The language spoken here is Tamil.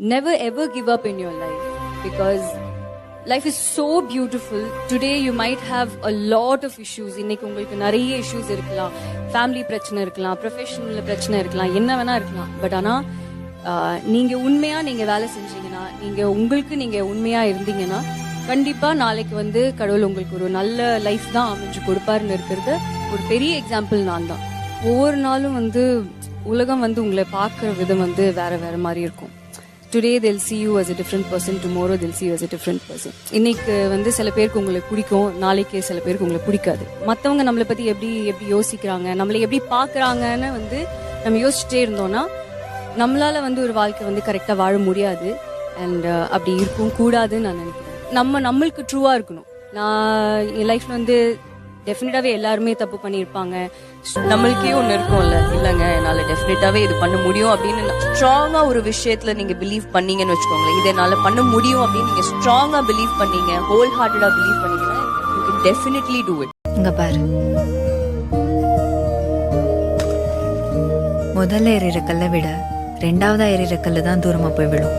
never ever give up in your life. Because life is so beautiful. Today you might have a lot of issues. இன்னைக்கு உங்களுக்கு நிறைய இஷ்யூஸ் இருக்கலாம். ஃபேமிலி பிரச்சனை இருக்கலாம். ப்ரொஃபஷனல் பிரச்சனை இருக்கலாம். என்ன வேணா இருக்கலாம். பட் ஆனால் நீங்க உண்மையா நீங்க வேலை செஞ்சீங்கன்னா நீங்க உங்களுக்கு நீங்க உண்மையா இருந்தீங்கன்னா கண்டிப்பா நாளைக்கு வந்து கடவுள் உங்களுக்கு ஒரு நல்ல லைஃப் தான் அமைஞ்சு கொடுப்பாருன்னு இருக்கிறது ஒரு பெரிய எக்ஸாம்பிள் நான் தான் ஒவ்வொரு நாளும் வந்து உலகம் வந்து உங்களை பார்க்குற விதம் வந்து வேற வேற மாதிரி இருக்கும். Today till see you as a different person tomorrow till see you as a different person இன்னைக்கு வந்து சில பேருக்கு உங்களை பிடிக்கும் நாளைக்கு சில பேருக்கு உங்களை பிடிக்காது. மற்றவங்க நம்மளை பற்றி எப்படி எப்படி யோசிக்கிறாங்க நம்மளை எப்படி பார்க்குறாங்கன்னு வந்து நம்ம யோசிச்சுட்டே இருந்தோம்னா நம்மளால் வந்து ஒரு வாழ்க்கை வந்து கரெக்டாக வாழ முடியாது. அண்ட் uh, அப்படி இருக்கும் கூடாதுன்னு நான் நினைக்கிறேன். நம்ம நம்மளுக்கு ட்ரூவாக இருக்கணும். நான் என் லைஃப்பில் வந்து டெஃபினட்டாவே எல்லாருமே தப்பு பண்ணியிருப்பாங்க. நம்மளுக்கே ஒண்ணு இருக்கும்ல. இல்லங்க என்னால டெஃபினட்டாவே இது பண்ண முடியும் அப்படின்னு ஸ்ட்ராங்கா ஒரு விஷயத்துல நீங்க பிலீவ் பண்ணீங்கன்னு வச்சுக்கோங்களேன். இதை என்னால பண்ண முடியும் அப்படின்னு நீங்க ஸ்ட்ராங்கா பிலீவ் பண்ணீங்க ஹோல் ஹார்ட்டடா பிலீவ் பண்ணீங்கன்னா you can definitely do it இங்க பாரு. முதல்ல ஏறிற கல்லை விட ரெண்டாவதா ஏறிற கல்லு தான் தூரமா போய் விழும்.